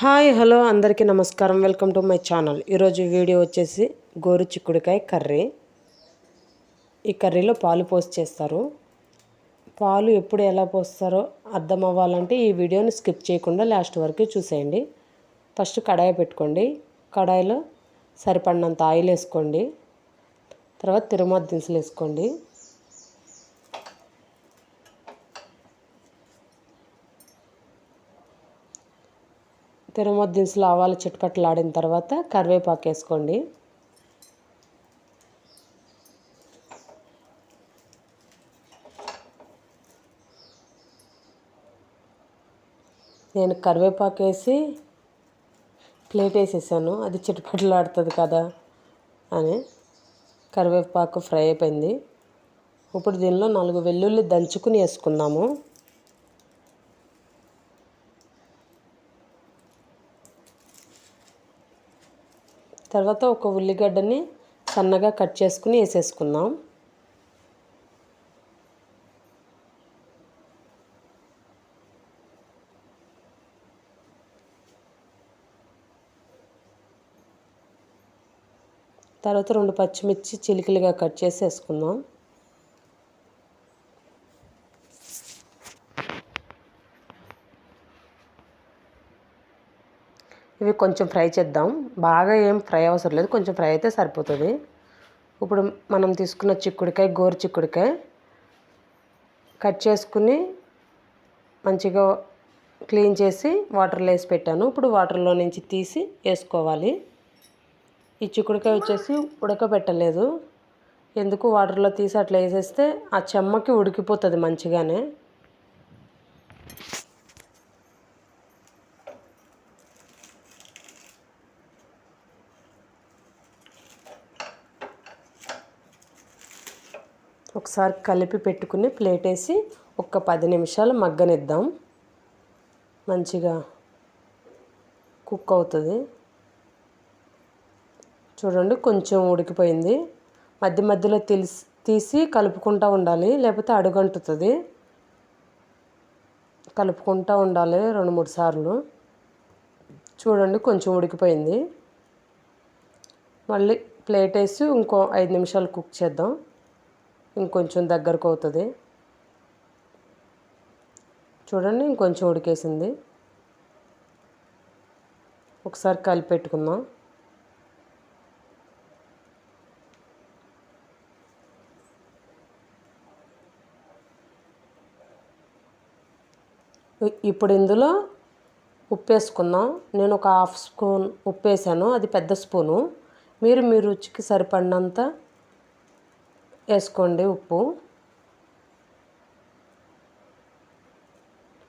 Hi hello అందరికీ నమస్కారం. Welcome to my channel. ఈరోజు వీడియో వచ్చేసి గోరు చిక్కుడుకాయ కర్రీ. ఈ కర్రీలో పాలు పోసి చేస్తారు. పాలు ఎప్పుడు ఎలా పోస్తారో అర్థం అవ్వాలంటే ఈ వీడియోని స్కిప్ చేయకుండా లాస్ట్ వరకు చూసేయండి. ఫస్ట్ కడాయి పెట్టుకోండి. కడాయిలో సరిపడినంత ఆయిల్ వేసుకోండి. తర్వాత తిరుమత దినుసులు వేసుకోండి. తిరుమత దినుసులు ఆవాలు చిట్పట్లాడిన తర్వాత కరివేపాకు వేసుకోండి నేను కరివేపాకు వేసి ప్లేట్ వేసేసాను అది చిటపట్లాడుతుంది కదా అని. కరివేపాకు ఫ్రై అయిపోయింది. ఇప్పుడు దీనిలో నాలుగు వెల్లుల్లి దంచుకుని వేసుకుందాము. తర్వాత ఒక ఉల్లిగడ్డని సన్నగా కట్ చేసుకుని వేసేసుకుందాం. తర్వాత రెండు పచ్చిమిర్చి చిలికలుగా కట్ చేసి వేసుకుందాం ఇవి కొంచెం ఫ్రై చేద్దాం. బాగా ఏం ఫ్రై అవసరం లేదు. కొంచెం ఫ్రై అయితే సరిపోతుంది. ఇప్పుడు మనం తీసుకున్న చిక్కుడికాయ గోరు చిక్కుడికాయ కట్ చేసుకుని మంచిగా క్లీన్ చేసి వాటర్లో వేసి పెట్టాను. ఇప్పుడు వాటర్లో నుంచి తీసి వేసుకోవాలి. ఈ చిక్కుడుకాయ వచ్చేసి ఉడకబెట్టలేదు. ఎందుకు వాటర్లో తీసి అట్లా వేసేస్తే ఆ చెమ్మకి ఉడికిపోతుంది మంచిగానే. ఒకసారి కలిపి పెట్టుకుని ప్లేట్ వేసి ఒక పది నిమిషాలు మగ్గనిద్దాం. మంచిగా కుక్ అవుతుంది. చూడండి కొంచెం ఉడికిపోయింది. మధ్య మధ్యలో తెలిసి తీసి కలుపుకుంటూ ఉండాలి లేకపోతే అడుగంటుతుంది. కలుపుకుంటూ ఉండాలి రెండు మూడు సార్లు. చూడండి కొంచెం ఉడికిపోయింది. మళ్ళీ ప్లేట్ వేసి ఇంకో ఐదు నిమిషాలు కుక్ చేద్దాం. ఇంకొంచెం దగ్గరకు అవుతుంది. చూడండి ఇంకొంచెం ఉడికేసింది. ఒకసారి కలిపి పెట్టుకుందాం. ఇప్పుడు ఇందులో ఉప్పు వేసుకుందాం. నేను ఒక హాఫ్ స్పూన్ ఉప్పు వేసాను. అది పెద్ద స్పూను. మీరు మీ రుచికి సరిపడినంత వేసుకోండి ఉప్పు.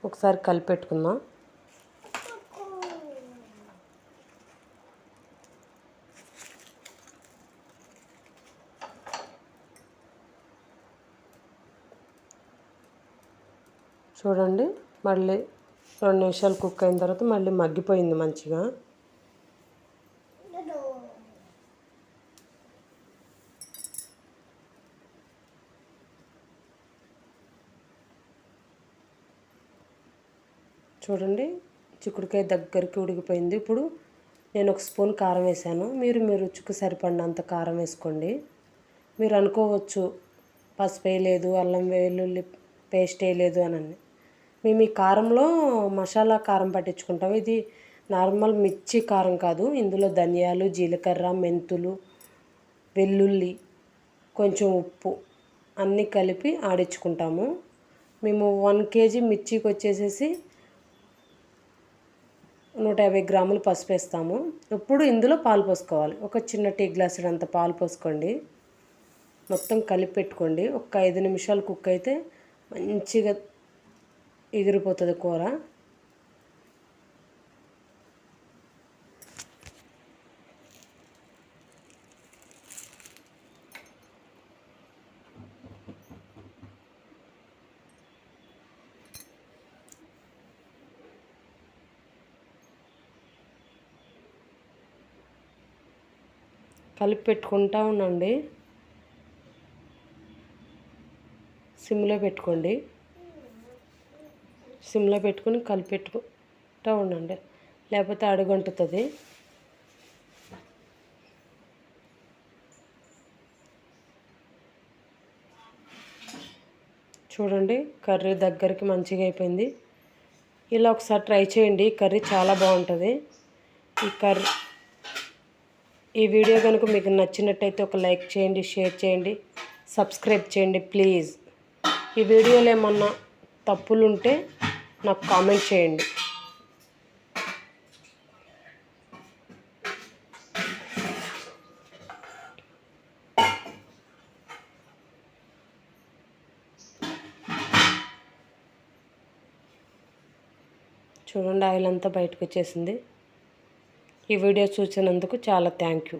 ఒకసారి కలిపెట్టుకుందాం. చూడండి మళ్ళీ రెండు నిమిషాలు కుక్ అయిన తర్వాత మళ్ళీ మగ్గిపోయింది మంచిగా. చూడండి. చిక్కుడుకాయ దగ్గరికి ఉడికిపోయింది. ఇప్పుడు నేను ఒక స్పూన్ కారం వేసాను. మీరు మీ రుచికి సరిపడినంత కారం వేసుకోండి. మీరు అనుకోవచ్చు పసుపు వేయలేదు అల్లం వెల్లుల్లి పేస్ట్ వేయలేదు అని మేము ఈ కారంలో మసాలా కారం పట్టించుకుంటాం. ఇది నార్మల్ మిర్చి కారం కాదు. ఇందులో ధనియాలు జీలకర్ర మెంతులు వెల్లుల్లి కొంచెం ఉప్పు అన్నీ కలిపి ఆడించుకుంటాము. మేము వన్ కేజీ మిర్చికి వచ్చేసేసి నూట యాభై గ్రాములు పసుపు వేస్తాము. ఇప్పుడు ఇందులో పాలు పోసుకోవాలి. ఒక చిన్న టీ గ్లాసుడు అంత పాలు పోసుకోండి. మొత్తం కలిపి పెట్టుకోండి. ఒక ఐదు నిమిషాలు కుక్ అయితే మంచిగా ఎగిరిపోతుంది కూర. కలిపి పెట్టుకుంటా ఉండండి. సిమ్లో పెట్టుకోండి. సిమ్లో పెట్టుకుని కలిపెట్టుకుంటూ ఉండండి. లేకపోతే అడుగంటుతుంది. చూడండి కర్రీ దగ్గరికి మంచిగా అయిపోయింది. ఇలా ఒకసారి ట్రై చేయండి. కర్రీ చాలా బాగుంటుంది. ఈ కర్రీ ఈ వీడియో కనుక మీకు నచ్చినట్టయితే ఒక లైక్ చేయండి షేర్ చేయండి సబ్స్క్రైబ్ చేయండి ప్లీజ్. ఈ వీడియోలో ఏమన్నా తప్పులు ఉంటే నాకు కామెంట్ చేయండి. చూడండి ఆయిల్ అంతా బయటకు వచ్చేసింది. ఈ వీడియో చూసినందుకు చాలా థ్యాంక్ యూ.